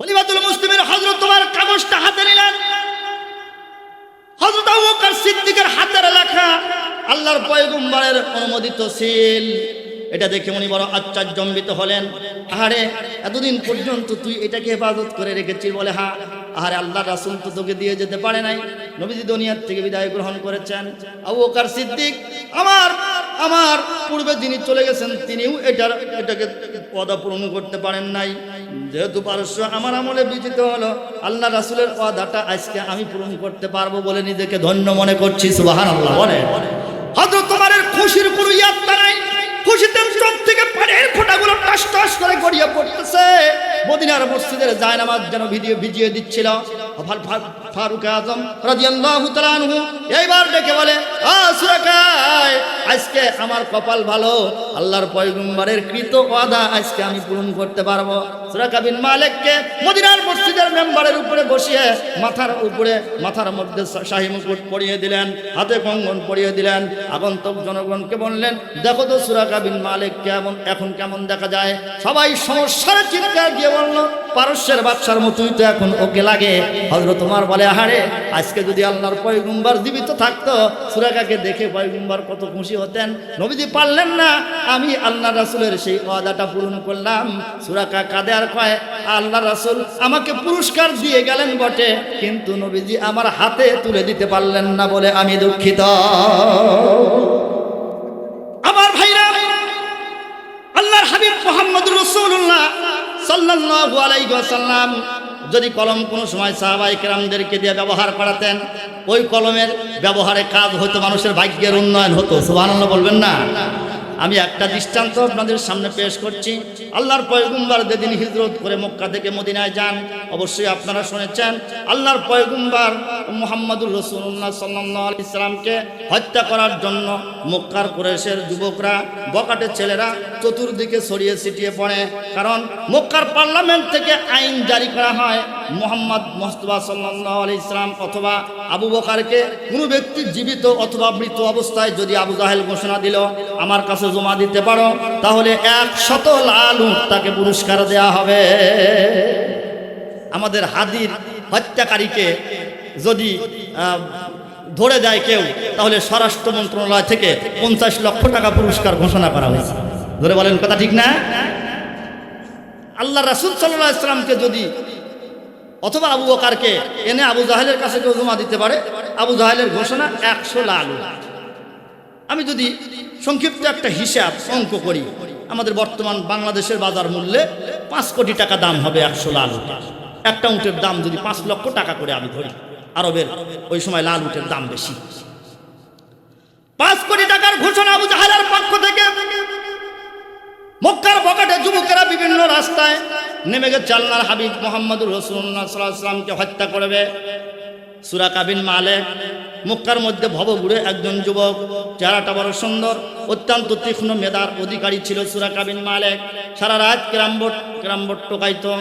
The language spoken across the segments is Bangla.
খলিফাতুল মুসলিমের হযরত তোমার কাগজটা হাতে নিলেন। হযরত আবু বকর সিদ্দিকের হাতের লেখা আল্লাহর পয়গম্বরের অনুমোদিত সিল। এটা দেখে উনি বড় আশ্চর্যম্বিত হলেন। আহারে, এতদিন পর্যন্ত তুই এটাকে হেফাজত করে রেখেছিস বলে? হ্যাঁ আহারে, আল্লাহ রাসূল তো তোকে দিয়ে যেতে পারে নাই। নবীজি দুনিয়ার থেকে বিদায় গ্রহণ করেছেন। আবু বকর সিদ্দিক, আমার আমার পূর্বে যিনি চলে গেছেন, তিনিও এটার, এটাকে পদা পূরণ করতে পারেন নাই। যেহেতু পারস্য আমার আমলে বিজিত হলো, আল্লাহ রাসুলের ওয়াদাটা আজকে আমি পূরণ করতে পারব বলে নিজেকে ধন্য মনে করছি, সুবহানাল্লাহ বলে হযরত তোমারের খুশির কোনো ইয়াত্তা নাই। খুশিতে চোখ থেকে পানির ফোঁটাগুলো টাস টাস করে গড়িয়ে পড়তেছে। মদিনার মসজিদের জায়নামাজ যেন ভিডিও ভিজিয়ে দিচ্ছিল। ফারুক আজম রাদিয়াল্লাহু তাআলা আনহু এইবার ডেকে বলে, আ সুরাকায়, আজকে আমার কপাল ভালো, আল্লাহর পয়গম্বরের কৃত ওয়াদা আজকে আমি পূরণ করতে পারব। সুরাকা বিন মালিককে মদিনার মসজিদের মেম্বারের উপরে বসিয়ে মাথার উপরে, মাথার মধ্যে শাহী মুকুট পরিয়ে দিলেন, হাতে কঙ্গন পরিয়ে দিলেন। আগন্তক জনগণকে বললেন, দেখো তো সুরাকা বিন মালিক কেমন এখন কেমন দেখা যায়? সবাই সমস্যার চিৎকার দিয়ে বলল পারস্যের বাচ্চার মতোই তো এখন ওকে লাগে। হজরত তোমার বলে, আহারে, আজকে যদি আল্লাহর পয়গুম্বার জীবিত থাকতো, সুরাকাকে দেখে পয়গুম্বার কত খুশি হতেন। নবীজি পারলেন না। আমি আল্লাহ রাসুলের সেই ওয়াদাটা পূরণ করলাম। সুরাকা কাঁদে আর কয়, আল্লাহ রাসুল আমাকে পুরস্কার দিয়ে গেলেন বটে, কিন্তু নবীজি আমার হাতে তুলে দিতে পারলেন না বলে আমি দুঃখিত। ওয়াসাল্লাম যদি কলম কোনো সময় সাহাবাই কেরামদেরকে দিয়ে ব্যবহার করাতেন, ওই কলমের ব্যবহারে কাজ হতো মানুষের ভাগ্যের উন্নয়ন হতো। সুবহানাল্লাহ বলবেন না? আমি একটা দৃষ্টান্ত আপনাদের সামনে পেশ করছি। আল্লাহর পয়গুম্বার যেদিন হিজরত করে মক্কা থেকে মদিনায় যান, অবশ্যই আপনারা শুনেছেন, আল্লাহর পয়গুম্বার মোহাম্মদুর রসুল্লাহ সাল্লাহ ইসলামকে হত্যা করার জন্য মক্কার কুরেশের যুবকরা, বকাটে ছেলেরা চতুর্দিকে ছড়িয়ে ছিটিয়ে পড়ে। কারণ মক্কার পার্লামেন্ট থেকে আইন জারি করা হয় মোহাম্মদ মোস্তফা সাল্লাহ ইসলাম অথবা আবু বকারকে। কোনো ব্যক্তি জীবিত অথবা মৃত অবস্থায় যদি আবু জাহেল ঘোষণা দিল, আমার কাছে জমা দিতে পারো তাহলে এক শত লাল তাকে পুরস্কার দেয়া হবে। আমাদের হাদির হত্যাকারীকে যদি ধরে দেয় কেউ, তাহলে স্বরাষ্ট্র মন্ত্রণালয় থেকে পঞ্চাশ লক্ষ টাকা পুরস্কার ঘোষণা করা হয়েছে। ধরে বলেন কথা ঠিক না? আল্লাহ রাসুল সাল্লাহ ইসলামকে যদি অথবা আবু বকারকে এনে আবু জাহেলের কাছে কেউ জমা দিতে পারে, আবু জাহেলের ঘোষণা একশো লাল। আমি যদি সংক্ষিপ্ত একটা হিসাব অঙ্ক করি, আমাদের বর্তমান বাংলাদেশের বাজার মূল্যে পাঁচ কোটি টাকা দাম হবে একশো লাল একটা উটের দাম যদি পাঁচ লক্ষ টাকা করে আমি ধরি, আরবের ওই সময় লাল উটের দাম বেশি। পাঁচ কোটি টাকার ঘোষণা আবু জাহালের পক্ষ থেকে মক্কার বকাটে যুবকেরা বিভিন্ন রাস্তায় নেমে গেছে আল্লাহর হাবিব মোহাম্মদুর রসুল্লাহ হত্যা করবে। সুরা কাবিন মালেক মক্কার মধ্যে ভবঘুরে একজন যুবক, চেহারাটা বড় সুন্দর, অত্যন্ত তীক্ষ্ণ মেধার অধিকারী ছিল সুরা কাবিন মালেক। সারা রাত ক্রামবোট ক্রামবোট টোকাইতো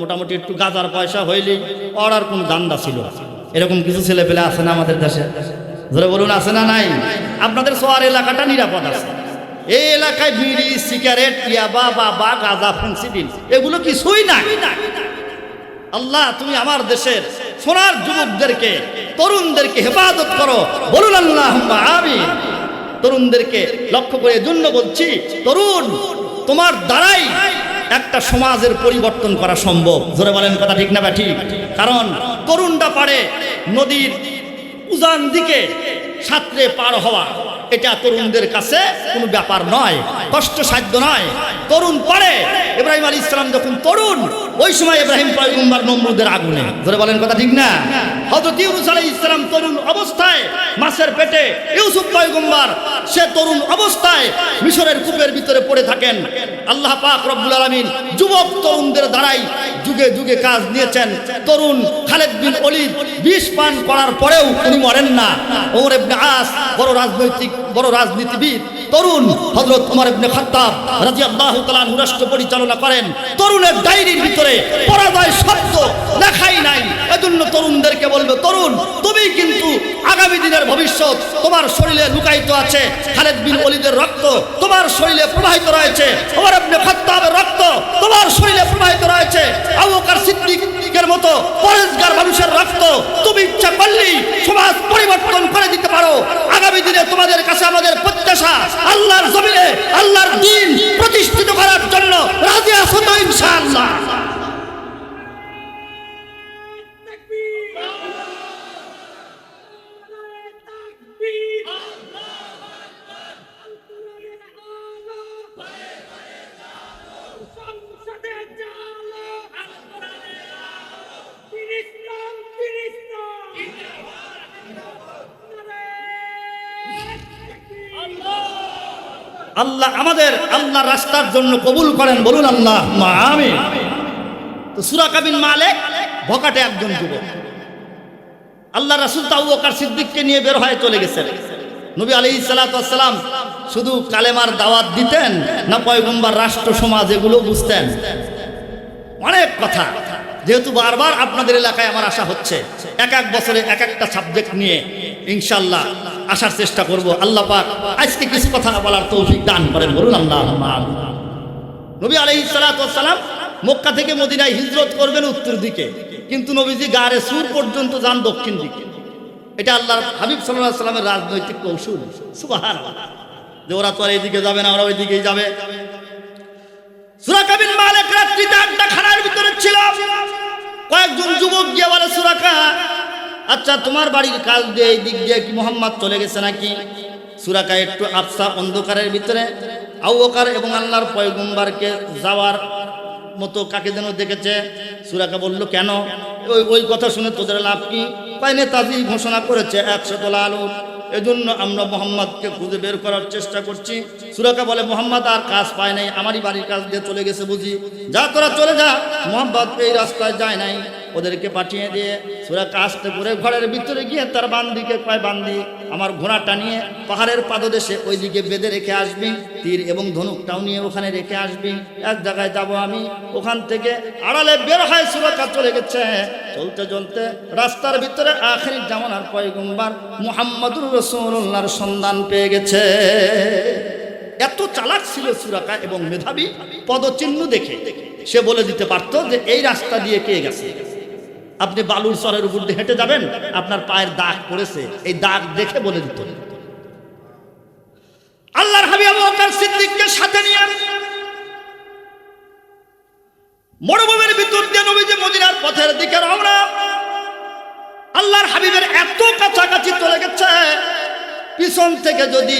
মোটামুটি একটু গাজার পয়সা হইলেই অর্ডার কোনো দান্দা ছিল এরকম কিছু ছেলে পেলে আছে না আমাদের দেশে? ধরে বলুন, আছে না নাই? আপনাদের শহর এলাকাটা নিরাপদ আছে। এই এলাকায় বিড়ি, সিগারেট ইয়াবা বাবা গাঁজা ফেন্সিডিল এগুলো কিছুই না আল্লাহ, তুমি আমার দেশের সোনার যুবকদেরকে, তরুণদেরকে হেফাজত করো। বলুন আল্লাহ আমি তরুণদেরকে লক্ষ্য করে জন্য বলছি, তরুণ, তোমার দ্বারাই একটা সমাজের পরিবর্তন করা সম্ভব। ধরে বলেন কথা ঠিক না বা ঠিক? কারণ তরুণটা পারে নদীর উজান দিকে সাঁতরে পার হওয়া। এটা তরুণদের কাছে কোনো ব্যাপার নয়, কষ্টসাধ্য নয়। তরুণ পারে। ইব্রাহিম আলী ইসলাম যখন তরুণ ওই সময় ইব্রাহিম পয়গম্বর নমরুদের আগুনে। ধরে বলেন কথা ঠিক না? হযরত ইউনুস আলাইহিস ইসলাম তরুণ অবস্থায় মাছের পেটে ইউসুফ পয়গম্বর সে তরুণ অবস্থায় মিশরের কূপের ভিতরে পড়ে থাকেন। আল্লাহ পাক রব্বুল আলামিন যুবক তরুণদের দ্বারাই যুগে যুগে কাজ নিয়েছেন। তরুণ খালেদ বিন অলিদ বিষ পান করার পরেও উনি মরেন না। ওমর ইবনে আস বড় রাজনৈতিক বড় রাজনীতিবিদ তরুণ হযরত ওমর ইবনে খাত্তাব রাদিয়াল্লাহু তাআলা আনহু রাষ্ট্র পরিচালনা করেন। তরুণের ডায়েরির ভিতরে পরাজয় শব্দ লেখাই নাই। এজন্য তরুণদেরকে বলবে, তরুণ, তুমি কিন্তু আগামী দিনের ভবিষ্যৎ তোমার শরীরে লুকায়িত আছে। খালেদ বিন অলিদের রক্ত তোমার শরীরে প্রবাহিত রয়েছে। ওমর ইবনে খাত্তাবের রক্ত তোমার শরীরে প্রবাহিত রয়েছে। আবু বকর সিদ্দিকের মতো পরেশগার মানুষের রক্ত তুমি ইচ্ছা করলেই সমাজ পরিবর্তন করে দিতে পারো। আগামী দিনে তোমাদের কাছে আমাদের প্রত্যাশা, আল্লাহর জমিনে, আল্লাহর দিন প্রতিষ্ঠিত করার জন্য রাজি তো ইনশাআল্লাহ? আল্লাহ আমাদের আল্লাহ রাস্তার জন্য কবুল করেন, বলুন আল্লাহ আমি তো সুরাকাবিন মালেক ভকাটে একজন যুবক। আল্লাহ রাসুল তাউকার সিদ্দিককে নিয়ে বের হয়ে চলে গেছেন। নবী আলী সালাতাম শুধু কালেমার দাওয়াত দিতেন না পয়গম্বার, রাষ্ট্র, সমাজ এগুলো বুঝতেন। অনেক কথা। যেহেতু বারবার আপনাদের এলাকায় আমার আশা হচ্ছে, এক এক বছরে এক একটা সাবজেক্ট নিয়ে ইনশাল্লাহ আসার চেষ্টা করব। আল্লাহ পাক আজকে কিছু কথা বলার তৌফিক দান করেন, বলুন আল্লাহ নবী আলহি সালাম মক্কা থেকে মদিনায় হিজরত করবেন উত্তর দিকে, কিন্তু নবীজি গাড়ে সুর পর্যন্ত যান দক্ষিণ দিকে। এটা আল্লাহর হাবিব সাল্লাহ সাল্লামের রাজনৈতিক কৌশল সুবাহান যে ওরা তো আর এইদিকে যাবে না, ওরা ওইদিকেই যাবে। ভিতরে ছিল। কয়েকজন যুবক গিয়ে বলে আচ্ছা তোমার বাড়ির কাজ দিয়ে এই দিক দিয়ে কি চলে গেছে নাকি? একটু আফসা অন্ধকারের ভিতরে আউকার এবং যাওয়ার মতো কাকে যেন দেখেছে। সুরাকা বলল, কেন? ওই ওই কথা শুনে তোদের লাভ কি? পাই নেতাজি ঘোষণা করেছে একশো তোলা আলু এজন্য আমরা মোহাম্মদকে খুঁজে বের করার চেষ্টা করছি। সুরাকা বলে মোহাম্মদ আর কাজ পায় নাই, আমারই বাড়ির কাজ দিয়ে চলে গেছে বুঝি। যা তোরা চলে যা, মোহাম্মদ এই রাস্তায় যায় নাই। ওদেরকে পাঠিয়ে দিয়ে সুরাকা কাস্তে করে ঘরের ভিতরে গিয়ে তার বান্দিকে কয়, বান্দি, আমার ঘোড়াটা নিয়ে পাহাড়ের পাদদেশে ওইদিকে বেঁধে রেখে আসবি, তীর এবং ধনুকটাও নিয়ে ওখানে রেখে আসবি। এক জায়গায় যাব আমি, ওখান থেকে আড়ালে বের হয় সুরাকা চলে গেছে। চলতে চলতে রাস্তার ভিতরে আখেরি জামানার পয়গম্বার মুহাম্মদুর রসুল্লাহর সন্ধান পেয়ে গেছে। এত চালাক ছিল সুরাকা এবং মেধাবী পদচিহ্ন দেখে। সে বলে দিতে পারতো যে এই রাস্তা দিয়ে কে গেছে? আপনি বালুর চরের উপর দিয়ে হেঁটে যাবেন, আপনার পায়ের দাগ পড়েছে, এই দাগ দেখে বলে দিত আল্লাহর হাবিব সিদ্দিককে সাথে নিয়ে মরুভূমির ভিতর দিয়ে নবীজি মদিনার পথের দিকে রওনা। আল্লাহর হাবিবের এত কাছাকাছি চলে গেছে, পিছন থেকে যদি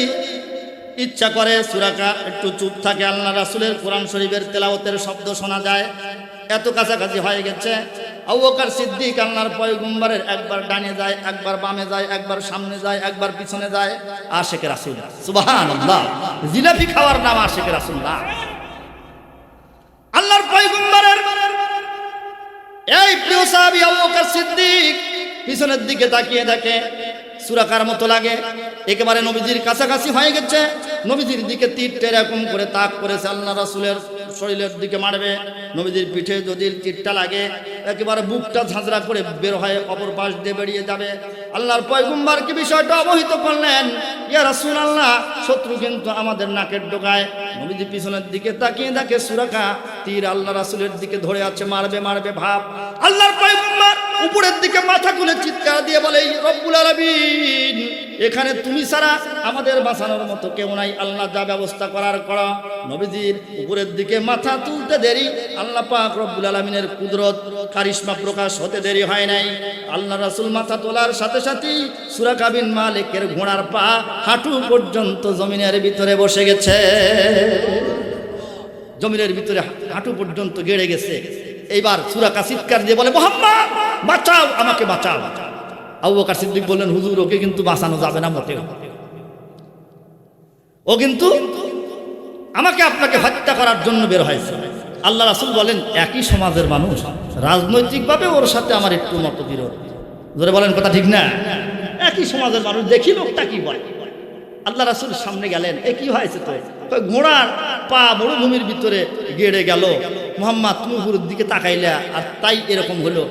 ইচ্ছা করে সুরাকা একটু চুপ থাকে, আল্লাহ রাসুলের কোরআন শরীফের তেলাওতের শব্দ শোনা যায়, এত কাছাকাছি হয়ে গেছে আউকার সিদ্দিক আল্লাহর পয়গুম্বারের একবার ডানে যায়, একবার বামে যায়, একবার সামনে যায়, একবার পিছনে যায়। আশেখ রাসুল। সুবাহান আল্লাহ জিলাপি খাওয়ার নাম আশেখ রাসুল না। আল্লাহর পয়গুম্বারের এই প্রিয় সাহাবি আউকার সিদ্দিক পিছনের দিকে তাকিয়ে দেখে সুরাকার মতো লাগে। একেবারে নবীজির কাছাকাছি হয়ে গেছে। নবীজির দিকে তীরটা এরকম করে তাক করেছে আল্লাহ রাসুলের শরীরের দিকে মারবে। নবীজির পিঠে যদি চিটটা লাগে, একেবারে বুকটা ঝাঁঝরা করে বের হয় অপর পাশ দিয়ে বেরিয়ে যাবে। আল্লাহর পয়গুম্বার কি বিষয়টা অবহিত করলেন। ইয়া রাসুল আল্লাহ শত্রু কিন্তু আমাদের নাকের ডোকায়। নবীজি পিছনের দিকে তাকিয়ে দেখে সুরাকা, তীর আল্লাহ রাসুলের দিকে ধরে আছে, মারবে মারবে ভাব। আল্লাহর পয়গুম্বার উপরের দিকে মাথা খুলে চিৎকার দিয়ে বলে, "এই রব্বুল আলামিন, এখানে তুমি ছাড়া আমাদের বাঁচানোর মতো কেউ নাই। আল্লাহ যা ব্যবস্থা করার করা। নবীজির উপরের দিকে মাথা তুলতে দেরি, আল্লাহ পাক রব্বুল আলমিনের কুদরত কারিশমা প্রকাশ হতে দেরি হয় নাই। আল্লাহ রাসুল মাথা তোলার সাথে সাথেই সুরাকাবিন মালিকের ঘোড়ার পা হাঁটু পর্যন্ত জমিনের ভিতরে বসে গেছে। জমিনের ভিতরে হাঁটু পর্যন্ত গেড়ে গেছে। এইবার সুরাকা চিৎকার দিয়ে বলে, মোহাম্মদ, বাঁচাও, আমাকে বাঁচাও। আবু বকর সিদ্দিক বললেন, হুজুর, ওকে কিন্তু বাঁচানো যাবে না মোটেও। ও কিন্তু আমাকে আপনাকে হত্যা করার জন্য বের হয়েছে। আল্লাহ রাসুল বলেন, একই সমাজের মানুষ রাজনৈতিকভাবে ওর সাথে আমার একটু মতবিরোধ। ধরে বলেন কথা ঠিক না? একই সমাজের মানুষ, দেখি লোকটা কি বলে। আল্লাহ রাসুল সামনে গেলেন, এ কি হয়েছে তো ঘোড়ার পা মরুভূমির ভিতরে গেড়ে গেল। মোহাম্মদ তুমি উপরের দিকে তাকাইলা, আর তাই এরকম হলো।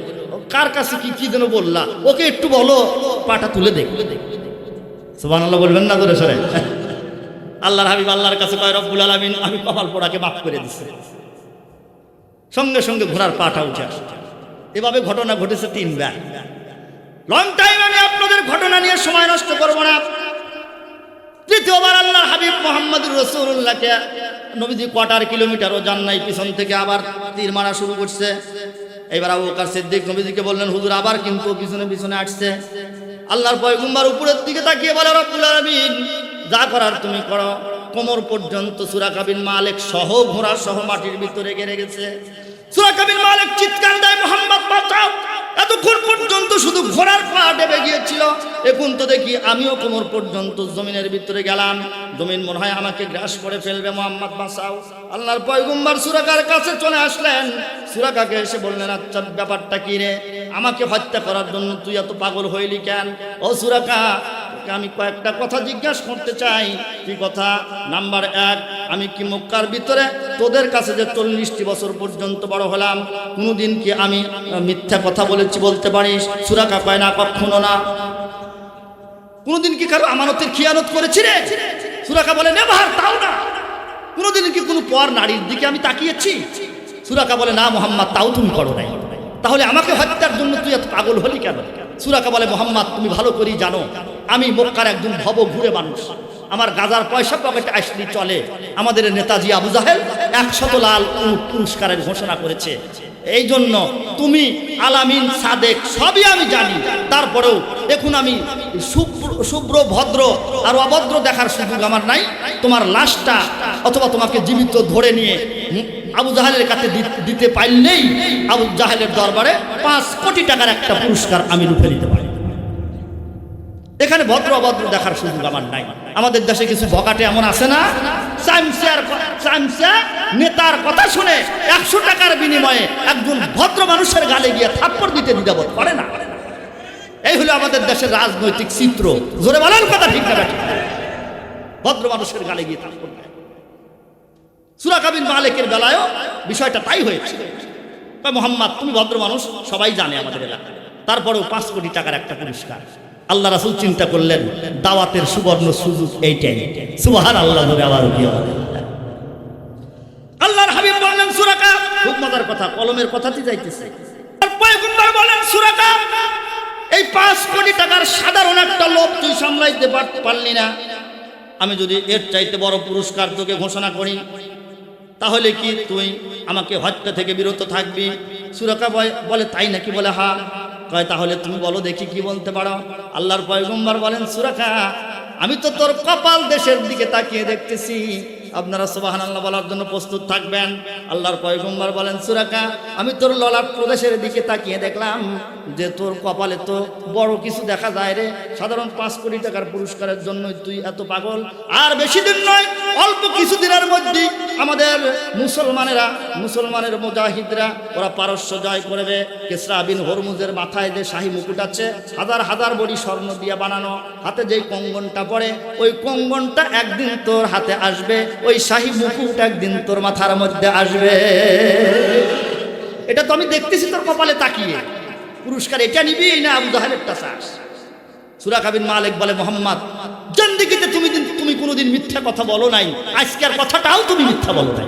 কার কাছে কি কি যেন বললা? ওকে একটু বলো। পাটা তুলে দেখ। সুবান আল্লাহ বলবেন না ধরে সরে। আল্লাহর হাবিব আল্লাহর কাছে কয়, রব্বুল আলমিন, আমি কপাল পোড়াকে মাফ করে দিছি। সঙ্গে সঙ্গে ঘোড়ার পাটা উঠে আসে। এভাবে ঘটনা ঘটেছে তিনবার। লং টাইম আমি আপনাদের ঘটনা নিয়ে সময় নষ্ট করব না। তৃতীয়বার আল্লাহ হাবিব মোহাম্মদ রসুল্লাহকে নবীজি কোয়ার্টার কিলোমিটারও যান নাই পিছন থেকে আবার তীর মারা শুরু করছে। এবার আবু বকর সিদ্দিক নবীজিকে বললেন, হুজুর, আবার কিন্তু পিছনে পিছনে আসছে। আল্লাহর পয়গুম্বার উপরের দিকে তাকিয়ে বলে, রব্বুল আলামিন, যা করার তুমি করো। কোমর পর্যন্ত সুরা কাবিন মালিক সহ ঘোড়া সহ মাটির ভিতরে গেড়ে গেছে। সুরা কাবিন মালিক চিৎকার দেয়, মোহাম্মদ, বাঁচাও! এতক্ষণ পর্যন্ত শুধু ঘোড়ার পা ডেবে গিয়েছিল। এখন তো দেখি আমিও কোমর পর্যন্ত জমিনের ভিতরে গেলাম। জমিন মনে হয় আমাকে গ্রাস করে ফেলবে, মোহাম্মদ বাসাও আল্লাহর পয়গুম্বার সুরাকার কাছে চলে আসলেন। সুরাকাকে এসে বললেন আচ্ছা ব্যাপারটা কি রে? আমাকে হত্যা করার জন্য তুই এত পাগল হইলি কেন? ও সুরাকা তোকে আমি কয়েকটা কথা জিজ্ঞাসা করতে চাই। কি কথা? নাম্বার এক, আমি কি মক্কার ভিতরে তোদের কাছে যে চল্লিশটি বছর পর্যন্ত বড় হলাম, কোনোদিন কি আমি মিথ্যা কথা বলেছি বলতে পারিস? সুরাকা কয় না, কখনো না। কোনোদিন কি কারও আমানতের খিয়ানত করেছি রে? সুরাকা বলে নেভার তাও না। কোনোদিন কি কোনো পর নারীর দিকে আমি তাকিয়েছি? সুরাকা বলে, না মোহাম্মদ, তাও তুমি করো নাই। তাহলে আমাকে হত্যার জন্য তুই এত পাগল হলি কেন? সুরাকা বলে, মোহাম্মদ, তুমি ভালো করেই জানো আমি মক্কার একজন ভব ঘুরে মানুষ। আমার গাজার পয়সা পকেটে আসলি চলে। আমাদের নেতাজি আবু জাহেল একশত লাল পুরস্কারের ঘোষণা করেছে। এই জন্য তুমি আলামিন, সাদেক সবই আমি জানি। তারপরেও এখন আমি শুভ্র ভদ্র আর অভদ্র দেখার সুযোগ আমার নাই। তোমার লাশটা অথবা তোমাকে জীবিত ধরে নিয়ে আবু জাহেলের কাছে দিতে পারলেই আবু জাহেলের দরবারে পাঁচ কোটি টাকার একটা পুরস্কার আমি রূপে দিতে পারি এখানে ভদ্র অভদ্র দেখার সুযোগ আমার নাই। আমাদের দেশে কিছু বকাটে এমন আছে না? নেতার কথা শুনে একশো টাকার বিনিময়ে একজন ভদ্র মানুষের গালে গিয়ে থাপ্পড় দিতে দ্বিধাবোধ করে না। এই হলো আমাদের দেশের রাজনৈতিক চিত্র। জোরে বলার কথা ঠিক না ভদ্র মানুষের গালে গিয়ে থাপ্পড় দেয়। সুরাকাবিন মালিকের বেলায়ও বিষয়টা তাই হয়েছে। মোহাম্মদ, তুমি ভদ্র মানুষ, সবাই জানে আমাদের এলাকায় তারপরেও পাঁচ কোটি টাকার একটা পুরস্কার। আল্লাহ রাসুল চিন্তা করলেন, দাওয়াতের সুবর্ণ সুযোগ এইটাই। সুবাহান আল্লাহ ধরে আবার। উঠিয়ে আল্লাহর হাবিব বললেন, সুরাকা। খুব মজার কথা, কলমের কথাতে যাইতেছে। বলেন সুরাকা, এই পাঁচ কোটি টাকার সাধারণ একটা লোভ তুই সামলাইতে পার- পারলি না। আমি যদি এর চাইতে বড় পুরস্কার তোকে ঘোষণা করি, তাহলে কি তুই আমাকে হত্যা থেকে বিরত থাকবি? সুরাকা বলে, তাই নাকি? বলে, হা। কয়, তাহলে তুমি বলো দেখি কি বলতে পারো? আল্লাহর পয়গম্বর বলেন সুরাখা আমি তো তোর কপাল দেশের দিকে তাকিয়ে দেখতেছি। আপনারা সুবাহান আল্লাহ বলার জন্য প্রস্তুত থাকবেন। আল্লাহর পয়গম্বর বলেন, সুরাকা, আমি তোর ললাট প্রদেশের দিকে তাকিয়ে দেখলাম যে তোর কপালে তো বড় কিছু দেখা যায় রে। সাধারণ পাঁচ কোটি টাকার পুরস্কারের জন্য তুই এত পাগল। আর বেশি দিন নয়, অল্প কিছু দিনের মধ্যেই আমাদের মুসলমানেরা, মুসলমানের মুজাহিদরা, ওরা পারস্য জয় করবে। কেসরা বিন হরমুজের মাথায় যে শাহী মুকুট আছে, হাজার হাজার বড়ি স্বর্ণ দিয়ে বানানো। হাতে যেই কঙ্গনটা পড়ে, ওই কঙ্গনটা একদিন তোর হাতে আসবে। ওই শাহী মুকুট একদিন তোর মাথার মধ্যে আসবে। এটা তো আমি দেখতেছি তোর কপালে তাকিয়ে। পুরস্কার এটা নিবি না আবু জাহেলেরটা চাস? সুরা কাবিন মালিক বলে, মোহাম্মদ, জন্দিগিতে তুমি তুমি কোনোদিন মিথ্যা কথা বলো নাই। আজকের কথাটাও তুমি মিথ্যা বলো নাই।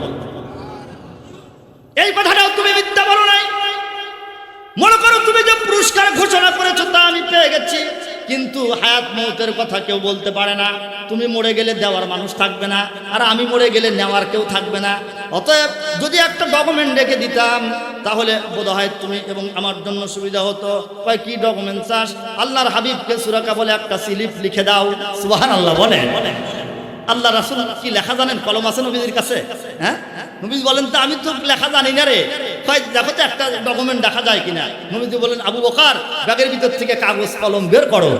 এই কথাটাও তুমি মিথ্যা বলো নাই। মনে করো তুমি যে পুরস্কার ঘোষণা করেছ তা আমি পেয়ে গেছি। কিন্তু হায়াত মৌতের কথা কেউ বলতে পারে না। তুমি মরে গেলে দেওয়ার মানুষ থাকবে না, আর আমি মরে গেলে নেওয়ার কেউ থাকবে না। অতএব যদি একটা ডকুমেন্ট রেখে দিতাম, তাহলে বোধ হয় তুমি এবং আমার জন্য সুবিধা হতো। কয়, কি ডকুমেন্ট চাস? আল্লাহর হাবিবকে সুরাকা বলে একটা স্লিপ লিখে দাও। সুবাহান আল্লাহ বলে আল্লাহ রাসুল কি লেখা জানেন? কলম আছে নবীদের কাছে? হ্যাঁ? নবীজ বলেন, তো আমি তো লেখা জানি না রে। দেখো তো একটা ডকুমেন্ট দেখা যায় কিনা? নবীজি বলেন, আবু বকার, ব্যাগের ভিতর থেকে কাগজ, কলম বের করো।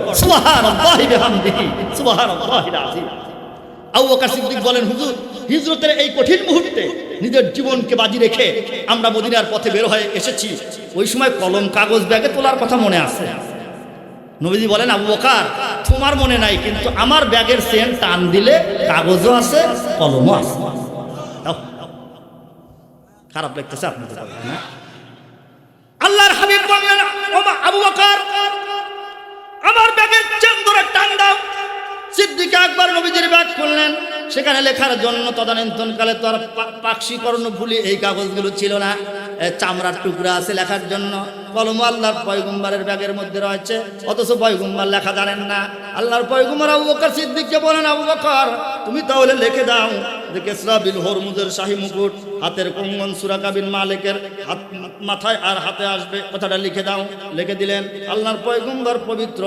আবু বকর সিদ্দিক বলেন, হুজুর, হিজরতের এই কঠিন মুহূর্তে নিজের জীবনকে বাজি রেখে আমরা মদিনার পথে বের হয়ে এসেছি। ওই সময় কলম, কাগজ, ব্যাগে তোলার কথা মনে আছে। নবীজি বলেন, আবু বকার, তোমার মনে নাই, কিন্তু আমার ব্যাগের চেন টান দিলে কাগজও আছে, কলমও আছে। খারাপ লাগতেছে আপনাদের আল্লাহর হাবিব আবু বকর, আমার ব্যাগের চেন ধরে টান দাও। সিদ্দিক একবার নবীজির ব্যাগ খুললেন। সেখানে লেখার জন্য তদানীন্তনকালে তো আর পা- পাকশীকরণ ভুলি এই কাগজগুলো ছিল না। চামড়ার টুকরা আছে লেখার জন্য। কলম আল্লাহর পয়গুম্বারের ব্যাগের মধ্যে রয়েছে। অথচ পয়গুম্বার লেখা জানেন না। আল্লাহর পয়গুম্বার আবু বকর সিদ্দিককে বলেন, আবু বকর, তুমি তাহলে লিখে দাও। যে কেসরা বিল হরমুজের শাহী মুকুট, হাতের কঙ্গন সুরাকা বিন মালিকের হাত মাথায় আর হাতে আসবে। কথাটা লিখে দাও। লিখে দিলেন, আল্লাহর পয়গুম্বার পবিত্র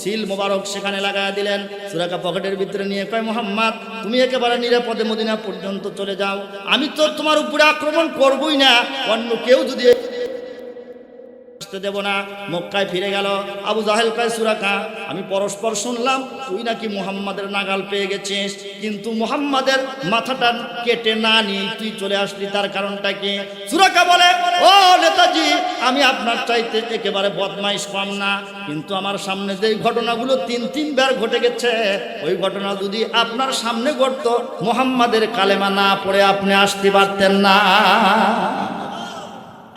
সিল মোবারক সেখানে লাগায় দিলেন। সুরাকা পকেটের ভিতরে নিয়ে কয়, মোহাম্মদ, তুমি একেবারে নিরাপদে মদিনা পর্যন্ত চলে যাও। আমি তো তোমার উপরে আক্রমণ করবই না। অন্য কেউ যদি আসতে দেব না। মক্কায় ফিরে গেল। আবু জাহেল কয় সুরাকা আমি পরস্পর শুনলাম, তুই নাকি মোহাম্মদের নাগাল পেয়ে গেছিস। কিন্তু মুহাম্মাদের মাথাটা কেটে না নিয়ে তুই চলে আসলি, তার কারণটা কি? সুরাকা বলে, ও নেতাজি, আমি আপনার চাইতে একেবারে বদমাইশ কম না। কিন্তু আমার সামনে যেই ঘটনাগুলো তিন, তিনবার ঘটে গেছে, ওই ঘটনা যদি আপনার সামনে ঘটতো, মোহাম্মদের কালেমা না পড়ে আপনি আসতে পারতেন না।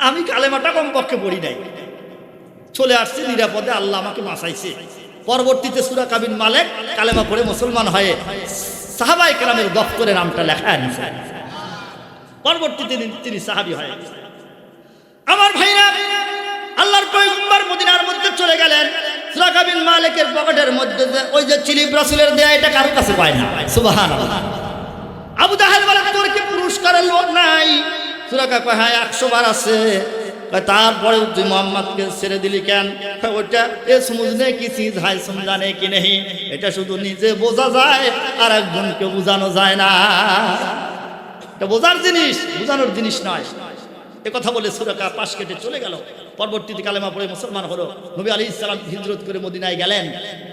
আমি কালেমাটা কমপক্ষে পড়ি নাই। চলে আসছে, নিরাপদে আল্লাহ আমাকে বাঁচাইছে। পরবর্তীতে সুরা কাবিন মালেক কালেমা পড়ে মুসলমান হয়ে সাহাবাই কেরামের দফতরে নামটা লেখা পরবর্তীতে তিনি- সাহাবি হয়ে আমার ভাইরা, আল্লাহর পয়গম্বর মদিনার মধ্যে চলে গেলেন। সুরা কাবিন মালিকের পকেটের মধ্যে ওই যে চিলিপ রাসুলের দেয়া, এটা কারোর কাছে পায় না। সুবহানাল্লাহ। আবু জাহেল বলে, তোর কি পুরস্কারের লোক নাই? সুরাকা কয় হ্যাঁ একশো বার আছে। তারপরে তুই মোহাম্মদকে ছেড়ে দিলি কেন? ওটা এ সমুজনে কি চিজ হাই সমজানে কি নেই? এটা শুধু নিজে বোঝা যায়, আর একজনকে বোঝানো যায় না। এটা বোঝার জিনিস, বোঝানোর জিনিস নয়। এ কথা বলে সুরাকা পাশ কেটে চলে গেল। পরবর্তীতে কালেমা পড়ে মুসলমান হলো। নবী আলী ইসলাম হিজরত করে মদিনায় গেলেন।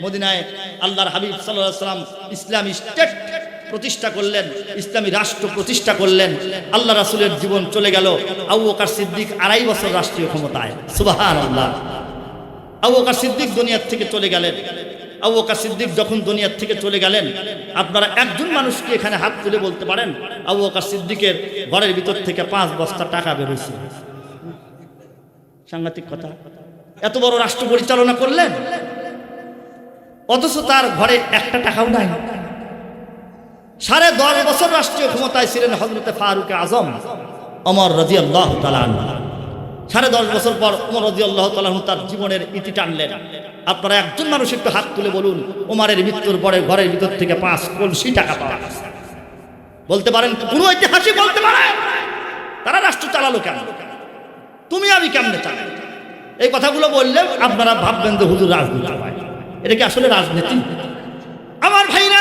মদিনায় আল্লাহর হাবিব সাল্লাহ সাল্লাম ইসলাম স্টেট প্রতিষ্ঠা করলেন, ইসলামী রাষ্ট্র প্রতিষ্ঠা করলেন, আল্লাহ রাসুলের জীবন চলে গেল, আবু বকর সিদ্দিক আড়াই বছর রাষ্ট্রীয় ক্ষমতায়। সুবাহান আল্লাহ আবু বকর সিদ্দিক দুনিয়ার থেকে চলে গেলেন। বকর সিদ্দিক যখন দুনিয়ার থেকে চলে গেলেন, আপনারা একজন মানুষকে এখানে হাত তুলে বলতে পারেন বকর সিদ্দিকের ঘরের ভিতর থেকে পাঁচ বস্তা টাকা বেরোছে সাংঘাতিক কথা। এত বড় রাষ্ট্র পরিচালনা করলেন? অথচ তার ঘরে একটা টাকাও নাই। সাড়ে দশ বছর রাষ্ট্রীয় ক্ষমতায় ছিলেন হজরতে ফারুক আজম অমর রাজি আল্লাহ সাড়ে দশ বছর পর ওমর রাজি আল্লাহ তার জীবনের ইতি টানলেন। আপনারা একজন মানুষ একটু হাত তুলে বলুন, ওমারের মৃত্যুর পরে ঘরের ভিতর থেকে পাঁচ কলসি টাকা পাওয়া বলতে পারেন কোনো ঐতিহাসিক বলতে পারে? তারা রাষ্ট্র চালালো কেন? তুমি আমি কেমনে চালাই? এই কথাগুলো বললে আপনারা ভাববেন যে হুজুর রাজনীতি এটা কি আসলে রাজনীতি? আমার ভাইরা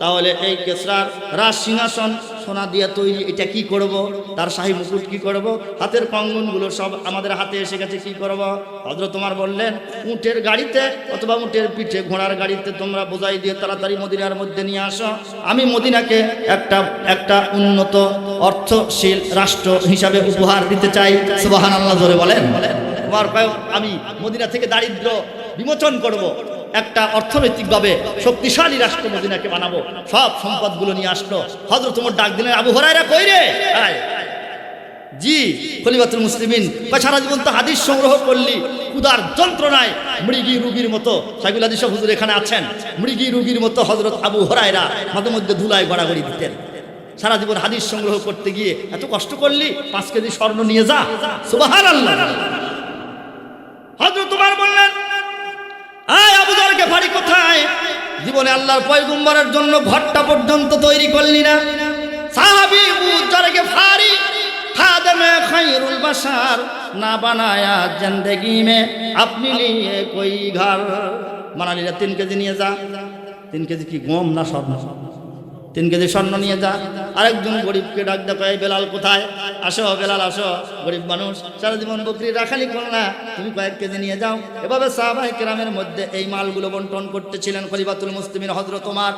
তাহলে এই কেসরার রাজ সিংহাসন সোনা দিয়ে তৈরি, এটা কি করব? তার শাহী মুকুট কি করব? হাতের কঙ্গনগুলো সব আমাদের হাতে এসে গেছে, কি করব? হজরত তোমার বললেন, উটের গাড়িতে অথবা উটের পিঠে ঘোড়ার গাড়িতে তোমরা বোঝাই দিয়ে তাড়াতাড়ি মদিনার মধ্যে নিয়ে আসো। আমি মদিনাকে একটা একটা উন্নত, অর্থশীল রাষ্ট্র হিসাবে উপহার দিতে চাই। সুবাহান আল্লাহ জোরে বলেন। কয়, আমি মদিনা থেকে দারিদ্র বিমোচন করব। একটা অর্থনৈতিকভাবে শক্তিশালী রাষ্ট্র মদিনাকে বানাবো। সব সম্পদগুলো নিয়ে আসলো। হজরত তোমার ডাক দিলেন, আবু হরাইরা কই রে। জি, খলিফাতুল মুসলিমিন। কয়, সারা জীবন তো হাদিস সংগ্রহ করলি। ক্ষুদার যন্ত্রণায় মৃগী রুগীর মতো। সাইকুল হাদিস হুজুর এখানে আছেন। মৃগী রুগীর মতো হজরত আবু হরাইরা মাঝে মধ্যে ধুলায় গড়াগড়ি দিতেন। সারা জীবন হাদিস সংগ্রহ করতে গিয়ে এত কষ্ট করলি? পাঁচ কেজি স্বর্ণ নিয়ে যা। সুবাহান আল্লাহ হজরত তোমার বললেন আয় ফাড়ি কোথায়? জীবনে আল্লাহর পয়গম্বরের জন্য ঘরটা পর্যন্ত তৈরি করলি না। সাহাবি না মে আপনি কই ঘর? তিন কেজি নিয়ে যা। তিন কেজি কি গম না স্বর্ণ? তিন কেজি স্বর্ণ নিয়ে যা। আরেকজন গরিবকে ডাক দেখো, এই বেলাল কোথায়? আসো বেলাল, আসো। গরিব মানুষ সারা জীবন বকরি রাখালি করো না। তুমি কয়েক কেজি নিয়ে যাও। এভাবে সাহাবাই কেরামের মধ্যে এই মালগুলো বন্টন করতেছিলেন খলিফাতুল মুসলিমিন হজরত তোমার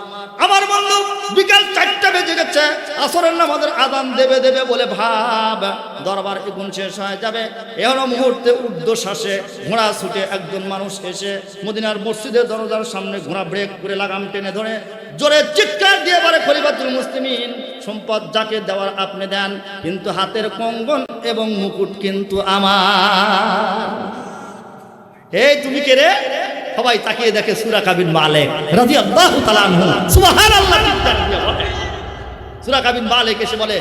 আমার বন্ধু, বিকাল চারটা বেজে গেছে। আসরের নামাজের আদান দেবে দেবে বলে ভাব। দরবার এগুন শেষ হয়ে যাবে। এহনো মুহূর্তে উর্ধ্ব শ্বাসে ঘোড়া ছুটে একজন মানুষ এসে মদিনার মসজিদের দরজার সামনে ঘোড়া ব্রেক করে লাগাম টেনে ধরে জোরে চিৎকার দিয়ে বলে, খলিফাতুল মুসলিমিন, সম্পদ যাকে দেওয়ার আপনি দেন, কিন্তু হাতের কঙ্গন এবং মুকুট কিন্তু আমার। এই তুমি কে রে? সবাই তাকিয়ে দেখে সুরা কাবিন মালেক রাজি আল্লাহ বলে। সুরা কাবিন মালেক এসে বলে,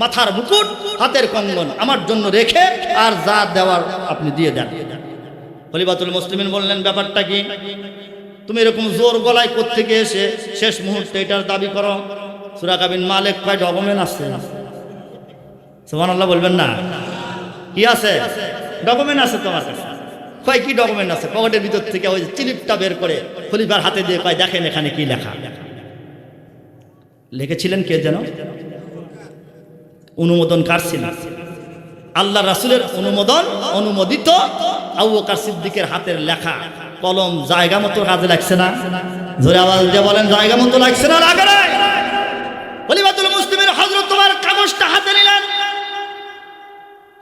মাথার মুকুট, হাতের কঙ্গন আমার জন্য রেখে আর যা দেওয়ার আপনি দিয়ে দেন। খলিফাতুল মুসলিমিন বললেন, ব্যাপারটা কি? তুমি এরকম জোর গলায় কোত্থেকে এসে শেষ মুহূর্তে এটার দাবি করো? সুরা কাবিন মালেক কয় ডকুমেন্ট আছে সুবহানাল্লাহ বলবেন না? কি আছে? ডকুমেন্ট আছে তোমার কাছে। কয় কি ডকুমেন্ট আছে? পকেটের ভিতর থেকে ওই চিলিপটা বের করে খলিফার হাতে দিয়ে কয়, দেখেন এখানে কি লেখা। লিখেছিলেন কে যেন? অনুমোদন কার ছিল? আল্লাহ রাসুলের অনুমোদন, অনুমোদিত আবু বকর সিদ্দিকের হাতের লেখা। কলম জায়গা মতো কাজে লাগছে না। জোরে আওয়াজ দিয়ে বলেন, জায়গা মতো লাগছে না লাগে না খলিফাতুল মুসলিমের হযরত তোমার কাগজটা হাতে নিলেন।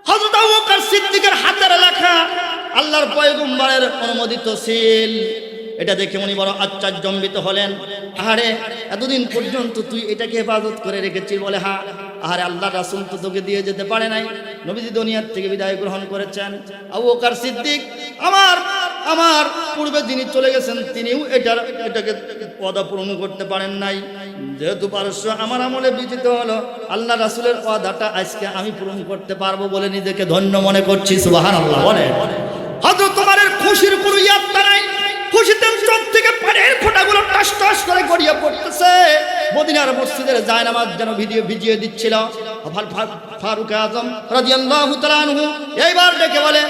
হযরত আবু বকর সিদ্দিকের হাতের লেখা আল্লাহর পয়গম্বরের অনুমোদিত সিল। এটা দেখে উনি বড় আশ্চর্যম্বিত হলেন। আহারে, এতদিন পর্যন্ত তুই এটাকে হেফাজত করে রেখেছিস বলে? হা, আহারে, আল্লাহ রাসূল তো তোকে দিয়ে যেতে পারে নাই। নবীজি দুনিয়ার থেকে বিদায় গ্রহণ করেছেন। আবু সিদ্দিক, আমার আমার পূর্বে যিনি চলে গেছেন, তিনিও এটার, এটাকে পদা পূরণ করতে পারেন নাই। যেহেতু পারস্য আমার আমলে বিজিত হলো, আল্লাহ রাসুলের ওয়াদাটা আজকে আমি পূরণ করতে পারব বলে নিজেকে ধন্য মনে করছি সুবাহান আল্লাহ বলে হযরত তোমারের খুশির কোনো ইয়াত্রা নাই। খুশিতে চোখ থেকে পানির ফোঁটাগুলো টাস টাস করে গড়িয়ে পড়তেছে। মদিনার মসজিদের জায়নামাজ যেন ভিডিও ভিজিয়ে দিচ্ছিল। ফারুক আজম এইবার ডেকে বলে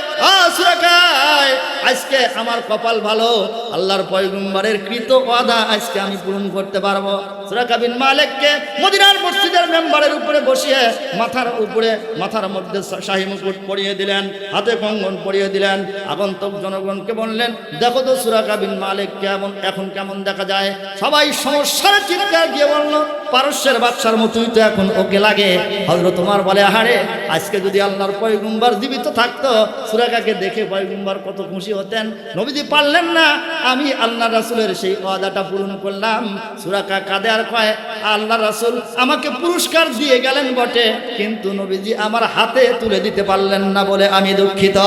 আজকে আমার কপাল ভালো, আল্লাহর পয়গম্বরের কৃত ওয়াদা আজকে আমি পূরণ করতে পারব। সুরাকা বিন মালিককে মদিনার মসজিদের মেম্বারের উপরে বসিয়ে মাথার উপরে, মাথার মধ্যে শাহী মুকুট পরিয়ে দিলেন, হাতে কঙ্গন পরিয়ে দিলেন, আগন্তক জনগণকে বললেন, দেখো তো সুরাকা বিন মালিক কেমন, এখন কেমন দেখা যায়? সবাই সমস্যার চিৎকার দিয়ে বলল, পারস্যের বাচ্চার মতোই তো এখন ওকে লাগে। হজরত তোমার বলে, আহারে, আজকে যদি আল্লাহর পয়গুম্বার জীবিত থাকতো, সুরাকাকে দেখে পয়গুম্বার কত খুশি হতেন। নবীজি পারলেন না, আমি আল্লাহ রাসুলের সেই ওয়াদাটা পূরণ করলাম। সুরাকা কাঁদে কয়, আল্লাহ রাসুল আমাকে পুরস্কার দিয়ে গেলেন বটে, কিন্তু নবীজি আমার হাতে তুলে দিতে পারলেন না বলে আমি দুঃখিত।